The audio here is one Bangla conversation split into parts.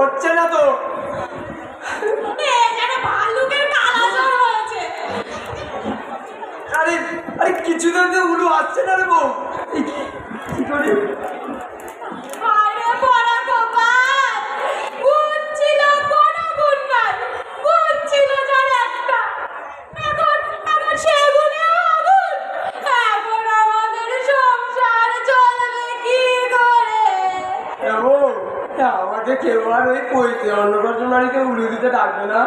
হচ্ছে না তো? আরে আরে কিছুদিন উলু আসছে না রে বউ। করে? আমাকে কেউ আর ওই পৈতে অন্নপ্রাশন বাড়িতে উড়ে দিতে ডাকবে না।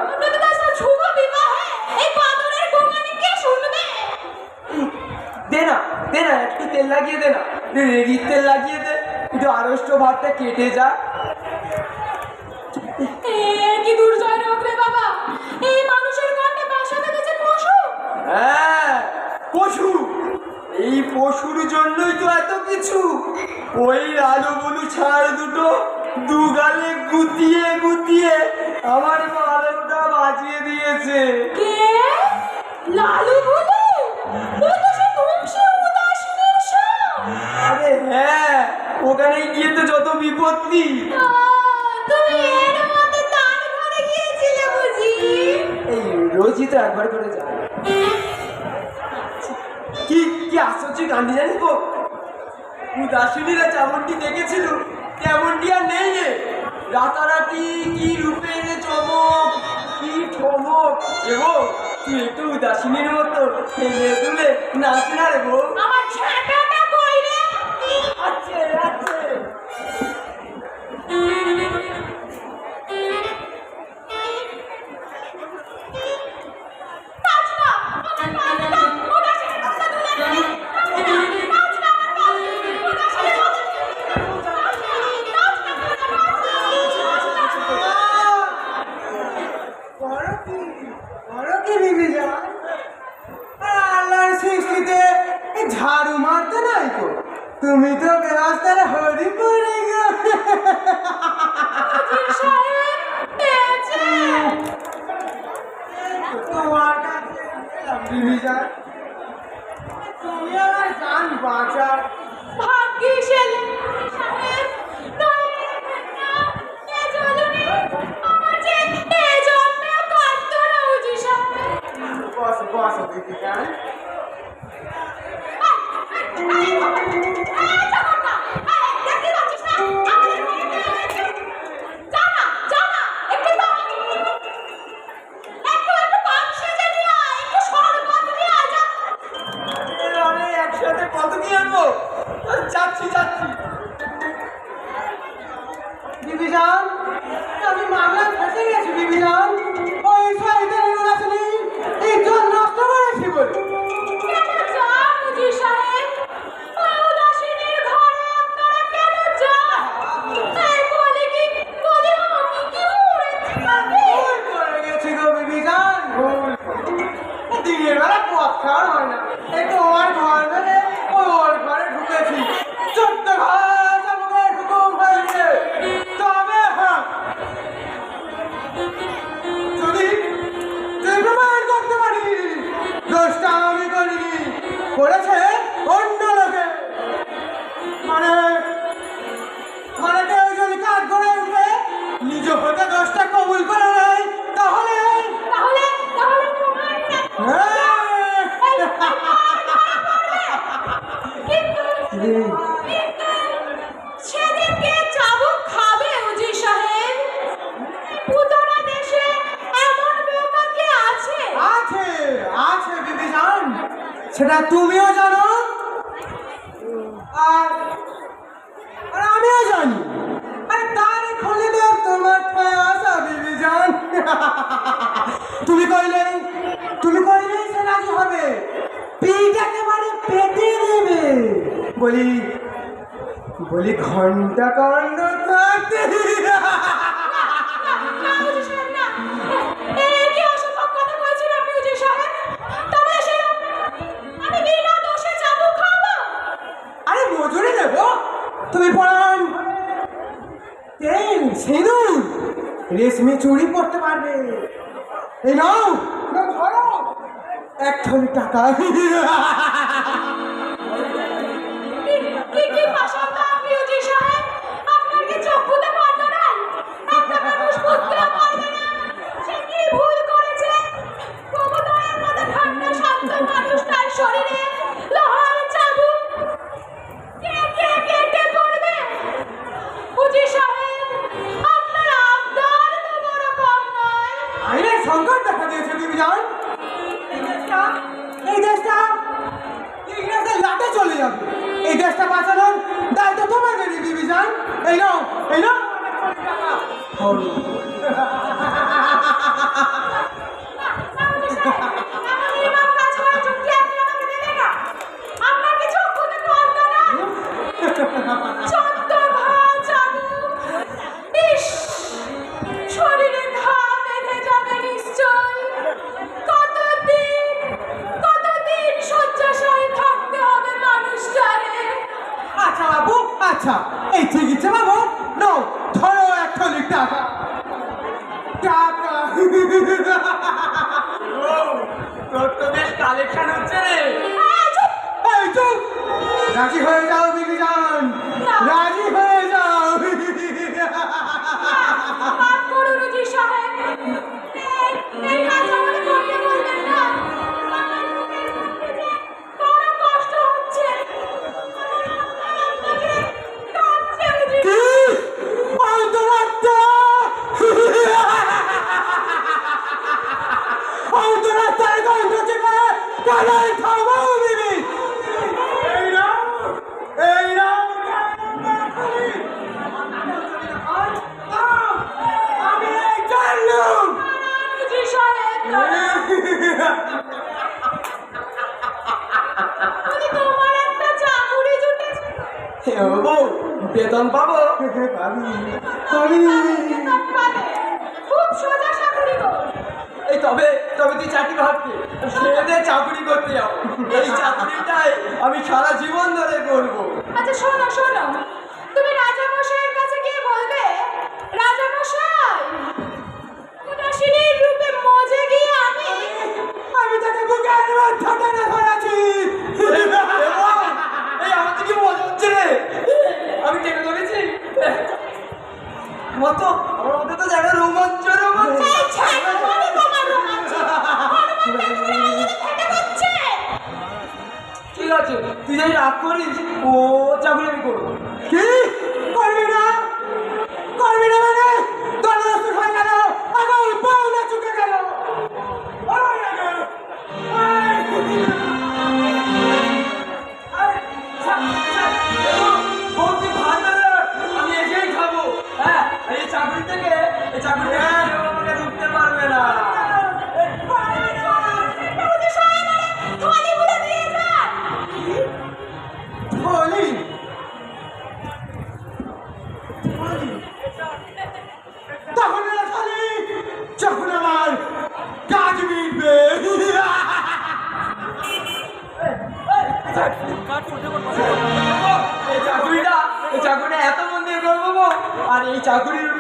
দে না দে না একটু তেল লাগিয়ে দে না। রেগির তেল লাগিয়ে দে। আড়ষ্ট ভাতটা কেটে যা। কি দুর্জয় রোগ রে বাবা? এই মানুষের কণ্ঠে বাসা বেঁধেছে পশু? হ্যাঁ পশু। এই পশুর জন্যই তো এত কিছু। ওই আলু ছাড় দুটো। দু গালে গুতিয়ে গুতিয়ে আমার মালটা বাজিয়ে দিয়েছে। কে? লালু সব আরে হ্যাঁ ওখানে গিয়ে তো যত বিপত্তি। তুমি এর মধ্যে তার ঘরে গিয়েছিলে বুঝি? এই রোজই তো একবার করে যায়। কি কি আশ্চর্য কান্দি জানিস গো? উদাসীনীরা যেমনটি দেখেছিল। তেমনটি আর নেই রে? রাতারাতি কি রূপের চমক? কি ঠমক এবং তুই একটু উদাসীনের মতো ফেলে তুলে নাচ না রে গো। আমার কই রে? আছে আছে। দোষটা আমি করিনি করেছে অন্য লোকে। মানে মানে কেউ যদি কাজ করে উঠে নিজ হতে দোষটা কবুল করে নেয় তাহলে? সেদিনকে চাবুক খাবে উজি সাহেব। সেটা তুমিও জানো। আর আমিও জানি। আরে তার খোঁজে দেব তোমার আসা দিদি জান। তুমি কইলে তুমি কইলে সে রাজি হবে। পিঠ একেবারে পেতে দেবে। বলি বলি ঘণ্টা কণ্ড রেশমি চুড়ি পড়তে পারবে। এই নাও। এক থলি টাকা। Oh. হব বেতন পাবো? এই তবে তবে তুই চাকরি ভাবতে। সেদে চাকরি করতে যাও এই চাকরিটাই আমি সারা জীবন তুই যদি রাগ করিস? ও চাকরি আমি করব। কি?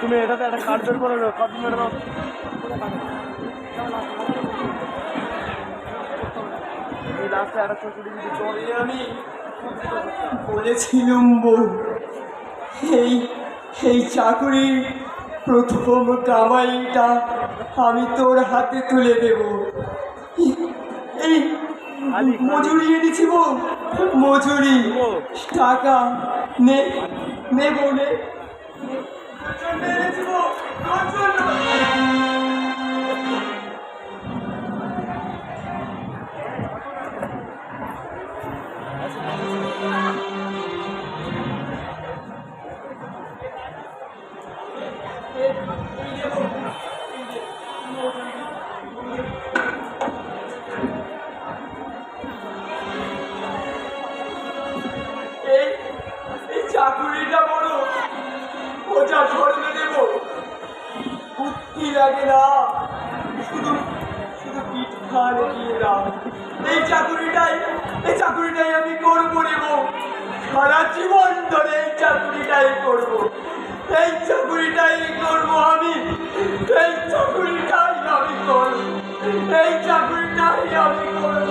তুমি এটাতে একটা কার্ড বের করে কার্ড মেরে দাও এই লাস্টে একটা চুরি যদি চলে আমি বলেছিলুম বউ এই এই চাকুরির প্রথম কামাইটা আমি তোর হাতে তুলে দেব। এই মজুরি এনেছি বউ মজুরি। টাকা নে নে নে। তোর জন্য লাগে না শুধু শুধু পিঠ খান দিয়ে দাও এই চাকুরিটাই এই চাকুরিটাই আমি করব নেব সারা জীবন ধরে এই চাকুরিটাই করব। এই চাকুরিটাই করব আমি। এই চাকুরিটাই আমি করব। এই চাকুরিটাই আমি করব।